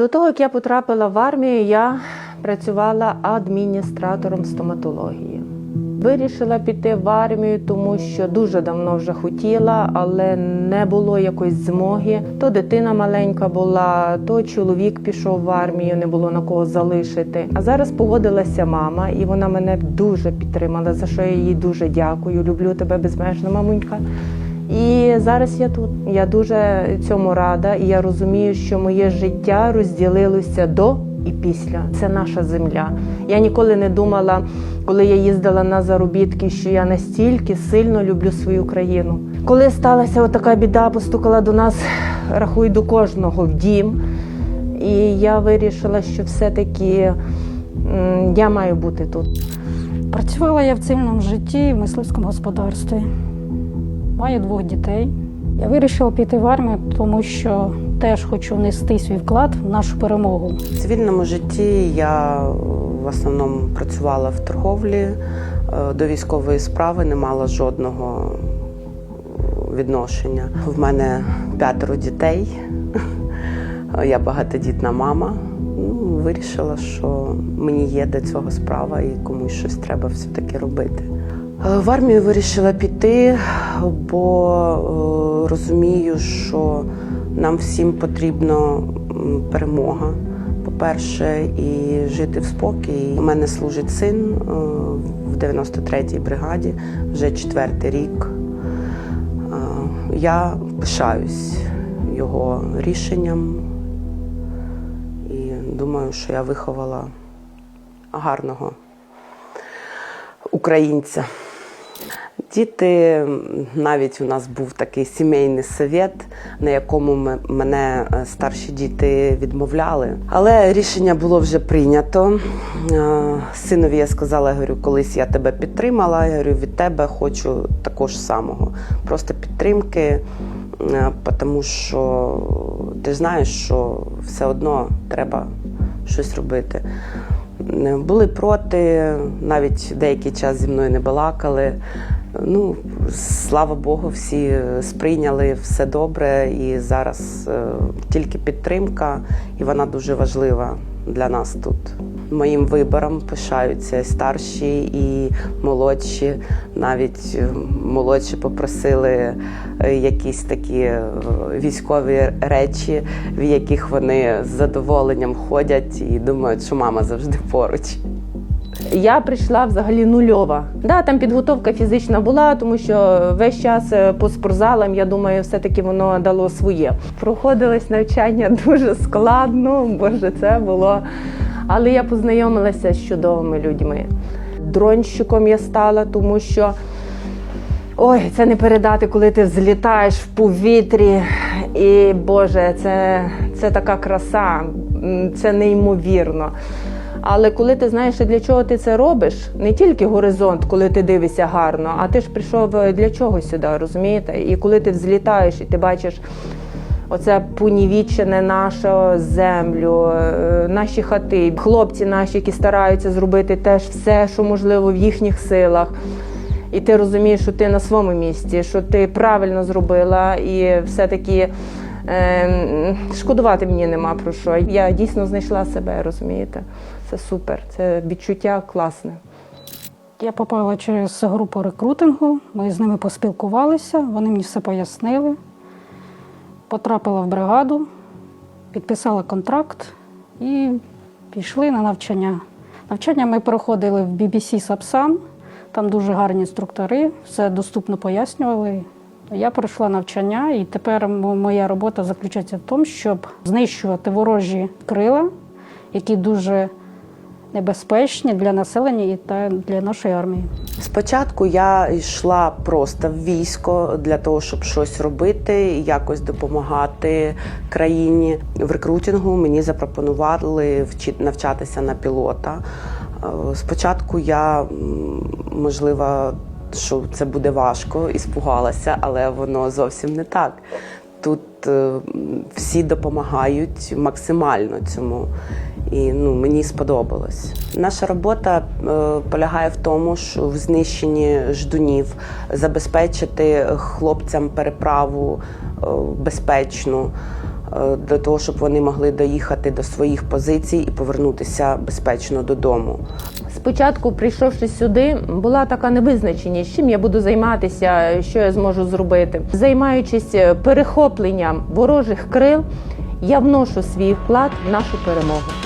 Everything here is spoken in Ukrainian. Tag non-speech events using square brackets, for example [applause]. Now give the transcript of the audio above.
До того, як я потрапила в армію, я працювала адміністратором стоматології. Вирішила піти в армію, тому що дуже давно вже хотіла, але не було якоїсь змоги. То дитина маленька була, то чоловік пішов в армію, не було на кого залишити. А зараз погодилася мама, і вона мене дуже підтримала, за що я їй дуже дякую. Люблю тебе безмежно, мамунька. І зараз я тут. Я дуже цьому рада, і я розумію, що моє життя розділилося до і після. Це наша земля. Я ніколи не думала, коли я їздила на заробітки, що я настільки сильно люблю свою країну. Коли сталася отака біда, постукала до нас, рахуй до кожного в дім. І я вирішила, що все-таки я маю бути тут. Працювала я в цивільному житті в мисливському господарстві. Маю двох дітей. Я вирішила піти в армію, тому що теж хочу внести свій вклад в нашу перемогу. В цивільному житті я е, в основному працювала в торговлі, е, до військової справи не мала жодного відношення. В мене п'ятеро дітей, [laughs] я багатодітна мама. Ну, вирішила, що мені є до цього справа і комусь щось треба все-таки робити. Е, В армію вирішила піти, бо е, розумію, що нам всім потрібна перемога. По-перше, і жити в спокій. У мене служить син е, в 93-й бригаді вже четвертий рік. Я пишаюсь його рішенням і думаю, що я виховала гарного українця. Діти, навіть у нас був такий сімейний совет, на якому м- мене е, старші діти відмовляли. Але рішення було вже прийнято. Е, Синові я сказала, я говорю, колись я тебе підтримала. Я говорю, від тебе хочу також самого. Просто підтримки, е, тому що ти знаєш, що все одно треба щось робити. Не Були проти, навіть деякий час зі мною не балакали. Ну, слава Богу, всі сприйняли все добре, і зараз е, тільки підтримка, і вона дуже важлива для нас тут. Моїм вибором пишаються старші і молодші. Навіть е, молодші попросили е, якісь такі е, військові речі, в яких вони з задоволенням ходять і думають, що мама завжди поруч. Я прийшла взагалі нульова. Да, там підготовка фізична була, тому що весь час по спортзалам, я думаю, все-таки воно дало своє. Проходилось навчання дуже складно, боже, це було. Але я познайомилася з чудовими людьми. Дронщиком я стала, тому що ой, це не передати, коли ти злітаєш в повітрі. І Боже, це, це така краса, це неймовірно. Але коли ти знаєш, для чого ти це робиш, не тільки горизонт, коли ти дивишся гарно, а ти ж прийшов е, для чого сюди, розумієте? І коли ти взлітаєш і ти бачиш оце понівічене нашу землю, е, наші хати, хлопці наші, які стараються зробити теж все, що можливо в їхніх силах. І ти розумієш, що ти на своєму місці, що ти правильно зробила, і все-таки е, шкодувати мені нема про що. Я дійсно знайшла себе, розумієте? Це супер, це відчуття класне. Я попала через групу рекрутингу, ми з ними поспілкувалися, вони мені все пояснили. Потрапила в бригаду, підписала контракт і пішли на навчання. Навчання ми проходили в BBC Сапсан, там дуже гарні інструктори, все доступно пояснювали. Я пройшла навчання, і тепер моя робота заключається в тому, щоб знищувати ворожі крила, які дуже небезпечні для населення і та для нашої армії. Спочатку я йшла просто в військо для того, щоб щось робити, якось допомагати країні. В рекрутингу мені запропонували навчатися на пілота. Е, Спочатку я, можливо, що це буде важко, і спугалася, але воно зовсім не так. Тут е, всі допомагають максимально цьому. І ну, мені сподобалось. Наша робота е, полягає в тому, що в знищенні ждунів забезпечити хлопцям переправу е, безпечну. для того, щоб вони могли доїхати до своїх позицій і повернутися безпечно додому. Спочатку, прийшовши сюди, була така невизначеність, чим я буду займатися, що я зможу зробити. Займаючись е, перехопленням ворожих крил, я вношу свій вклад в нашу перемогу.